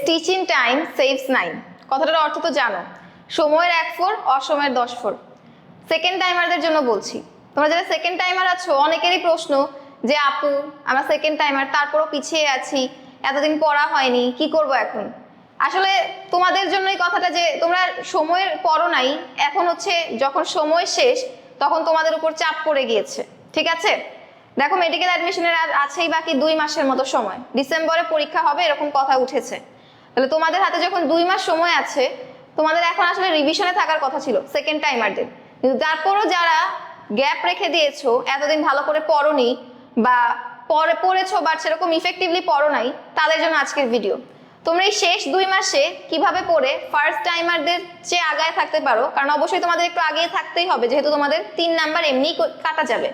Stitching time saves nine কথাটার অর্থ তো জানো। সময়ের এক ফোর অসময়ের দশ ফোর সেকেন্ড টাইমারদের জন্য বলছি। তোমরা যারা সেকেন্ড টাইমার আছো, অনেকেরই প্রশ্ন যে, আপু, আমরা সেকেন্ড টাইমার তারপরও পিছিয়ে আছি, এতদিন পড়া হয়নি, কি করব এখন? আসলে তোমাদের জন্য এই কথাটা যে, তোমরা সময়ের পরও নাই, এখন হচ্ছে যখন সময় শেষ, তখন তোমাদের উপর চাপ পড়ে গিয়েছে। ঠিক আছে? দেখো মেডিকেল অ্যাডমিশনের আছেই বাকি দুই মাসের মতো সময়। ডিসেম্বরে পরীক্ষা হবে, এরকম কথা উঠেছে। তাহলে তোমাদের হাতে যখন দুই মাস সময় আছে, তোমাদের এখন আসলে রিভিশনে থাকার কথা ছিল সেকেন্ড টাইমারদের কিন্তু তারপরও যারা গ্যাপ রেখে দিয়েছ, এতদিন ভালো করে পড়োনি বা পরে পড়েছো বা সেরকম ইফেক্টিভলি পড়ো নাই, তাদের জন্য আজকের ভিডিও তোমরা এই শেষ দুই মাসে কীভাবে পড়ে ফার্স্ট টাইমারদের চেয়ে আগায় থাকতে পারো, কারণ অবশ্যই তোমাদের একটু আগিয়ে থাকতেই হবে, যেহেতু তোমাদের তিন নাম্বার এমনি কাটা যাবে।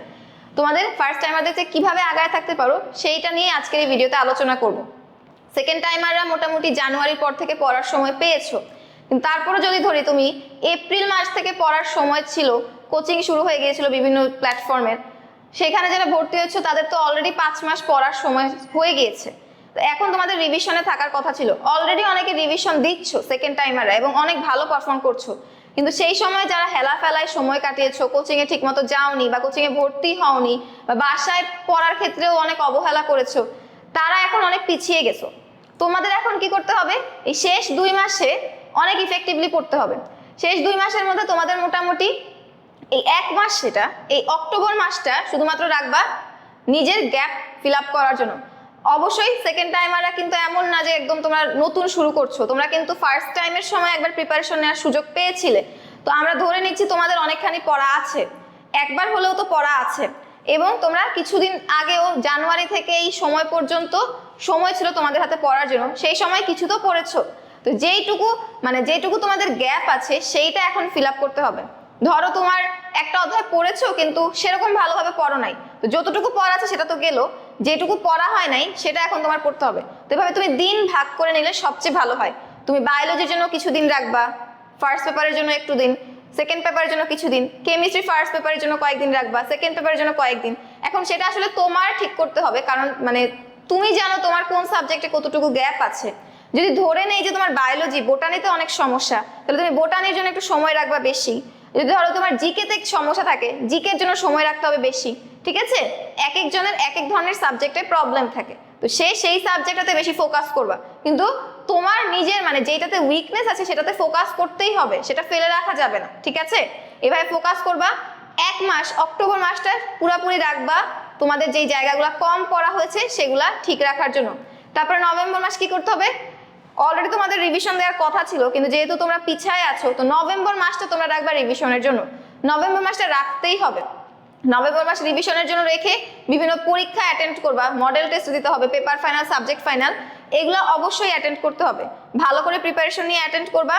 তোমাদের ফার্স্ট টাইমারদের চেয়ে কীভাবে আগায় থাকতে পারো, সেইটা নিয়ে আজকের এই ভিডিওতে আলোচনা করব। সেকেন্ড টাইমাররা মোটামুটি জানুয়ারির পর থেকে পড়ার সময় পেয়েছ। কিন্তু তারপরে যদি ধরি তুমি এপ্রিল মাস থেকে পড়ার সময় ছিল কোচিং শুরু হয়ে গিয়েছিল বিভিন্ন প্ল্যাটফর্মের সেখানে যারা ভর্তি হয়েছে, তাদের তো অলরেডি পাঁচ মাস পড়ার সময় হয়ে গিয়েছে। তো এখন তোমাদের রিভিশনে থাকার কথা ছিল। অলরেডি অনেকে রিভিশন দিচ্ছ সেকেন্ড টাইমাররা এবং অনেক ভালো পারফর্ম করছ। কিন্তু সেই সময় যারা হেলা ফেলায় সময় কাটিয়েছো কোচিংয়ে ঠিকমতো যাওনি বা কোচিংয়ে ভর্তি হওনি বা বাসায় পড়ার ক্ষেত্রেও অনেক অবহেলা করেছ, তারা এখন অনেক পিছিয়ে গেছো। তোমাদের এখন কি করতে হবে? এই শেষ দুই মাসে অনেক ইফেক্টিভলি পড়তে হবে। শেষ দুই মাসের মধ্যে তোমাদের মোটামুটি এই এক মাস সেটা, এই অক্টোবর মাসটা শুধুমাত্র রাখবা নিজের গ্যাপ ফিল আপ করার জন্য। অবশ্যই সেকেন্ড টাইমাররা কিন্তু এমন না যে একদম তোমরা নতুন শুরু করছ। তোমরা কিন্তু ফার্স্ট টাইমের সময় একবার প্রিপারেশন নেওয়ার সুযোগ পেয়েছিলে। তো আমরা ধরে নিচ্ছি তোমাদের অনেকখানি পড়া আছে। একবার হলেও তো পড়া আছে। এবং তোমরা কিছুদিন আগেও জানুয়ারি থেকে এই সময় পর্যন্ত সময় ছিল তোমাদের হাতে পড়ার জন্য, সেই সময় কিছু তো পড়েছো। তো যেইটুকু মানে যেইটুকু তোমাদের গ্যাপ আছে, সেইটা এখন ফিল আপ করতে হবে। ধরো তোমার একটা অধ্যায় পড়েছো, কিন্তু সেরকম ভালোভাবে পড়ো নাই। তো যতটুকু পড়া আছে সেটা তো গেলো, যেটুকু পড়া হয় নাই, সেটা এখন তোমার পড়তে হবে। তো এভাবে তুমি দিন ভাগ করে নিলে সবচেয়ে ভালো হয়। তুমি বায়োলজির জন্য কিছু দিন রাখবা ফার্স্ট পেপারের জন্য একটু দিন সেকেন্ড পেপারের জন্য কিছু দিন কেমিস্ট্রি ফার্স্ট পেপারের জন্য কয়েকদিন রাখবা সেকেন্ড পেপারের জন্য কয়েকদিন। এখন সেটা আসলে তোমার ঠিক করতে হবে, কারণ মানে তুমি জানো তোমার কোন সাবজেক্টে কতটুকু গ্যাপ আছে? যদি ধরে নেই যে তোমার বায়োলজি বোটানিতে অনেক সমস্যা, তাহলে তুমি বোটানির জন্য একটু সময় রাখবা বেশি। যদি ধরো তোমার জিকেতে সমস্যা থাকে, জিকের জন্য সময় রাখতে হবে বেশি, ঠিক আছে? এক একজনের এক এক ধরনের সাবজেক্টে প্রবলেম থাকে। তো সে সেই সাবজেক্টটাতে বেশি ফোকাস করবা। কিন্তু তোমার নিজের মানে যেটাতে উইকনেস আছে সেটাতে ফোকাস করতেই হবে, সেটা ফেলে রাখা যাবে না, ঠিক আছে? এভাবে ফোকাস করবা, এক মাস, অক্টোবর মাসটা পুরোপুরি রাখবা তোমাদের যেই জায়গাগুলো কম পড়া হয়েছে, সেগুলা ঠিক রাখার জন্য। তারপরে নভেম্বর মাস কি করতে হবে? অলরেডি তোমাদের রিভিশন দেওয়ার কথা ছিল, কিন্তু যেহেতু তোমরা পিছায় আছো, তো নভেম্বর মাসটা তোমরা রাখবা রিভিশনের জন্য। নভেম্বর মাসটা রাখতেই হবে। নভেম্বর মাস রিভিশনের জন্য রেখে বিভিন্ন পরীক্ষা অ্যাটেন্ড করবা মডেল টেস্ট দিতে হবে পেপার ফাইনাল সাবজেক্ট ফাইনাল এগুলো অবশ্যই অ্যাটেন্ড করতে হবে। ভালো করে প্রিপারেশন নিয়ে অ্যাটেন্ড করবা।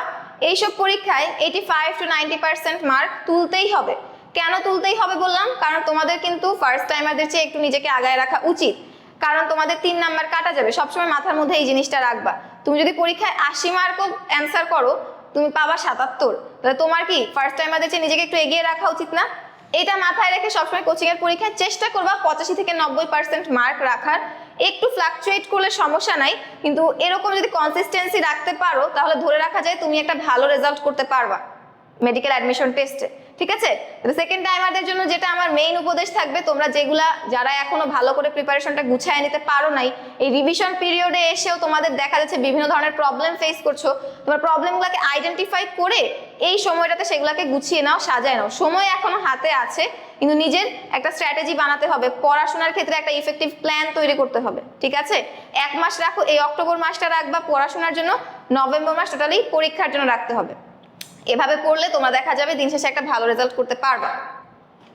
এইসব পরীক্ষায় eighty five to ninety percent mark তুলতেই হবে। কেন তুলতেই হবে বললাম? কারণ তোমাদের কিন্তু ফার্স্ট টাইমারদের চেয়ে একটু নিজেকে আগায় রাখা উচিত। কারণ তোমাদের তিন নাম্বার কাটা যাবে। সবসময় মাথার মধ্যে এই জিনিসটা রাখবা। তুমি যদি পরীক্ষায় আশি মার্কও অ্যান্সার করো, তুমি পাবা সাতাত্তর। তাহলে তোমার কি ফার্স্ট টাইমারদের চেয়ে নিজেকে একটু এগিয়ে রাখা উচিত না? এটা মাথায় রেখে সবসময় কোচিংয়ের পরীক্ষায় চেষ্টা করবা পঁচাশি থেকে নব্বই পার্সেন্ট মার্ক রাখার। একটু ফ্লাকচুয়েট করলে সমস্যা নাই, কিন্তু এরকম যদি কনসিস্টেন্সি রাখতে পারো, তাহলে ধরে রাখা যায় তুমি একটা ভালো রেজাল্ট করতে পারবা। মেডিকেল অ্যাডমিশন টেস্টে ঠিক আছে? সেকেন্ড টাইমারদের জন্য যেটা আমার মেইন উপদেশ থাকবে, তোমরা যেগুলা যারা এখনও ভালো করে প্রিপারেশনটা গুছায় নিতে পারো নাই, এই রিভিশন পিরিয়ডে এসেও তোমাদের দেখা যাচ্ছে বিভিন্ন ধরনের প্রবলেম ফেস করছ। তোমার প্রবলেমগুলোকে আইডেন্টিফাই করে এই সময়টাতে সেগুলোকে গুছিয়ে নাও, সাজায় নাও। সময় এখনও হাতে আছে, কিন্তু নিজের একটা স্ট্র্যাটেজি বানাতে হবে। পড়াশোনার ক্ষেত্রে একটা ইফেক্টিভ প্ল্যান তৈরি করতে হবে, ঠিক আছে? এক মাস রাখো, এই অক্টোবর মাসটা রাখবা, পড়াশোনার জন্য নভেম্বর মাস টোটালি পরীক্ষার জন্য রাখতে হবে। এভাবে করলে তোমরা দেখা যাবে দিন শেষে একটা ভালো রেজাল্ট করতে পারবা।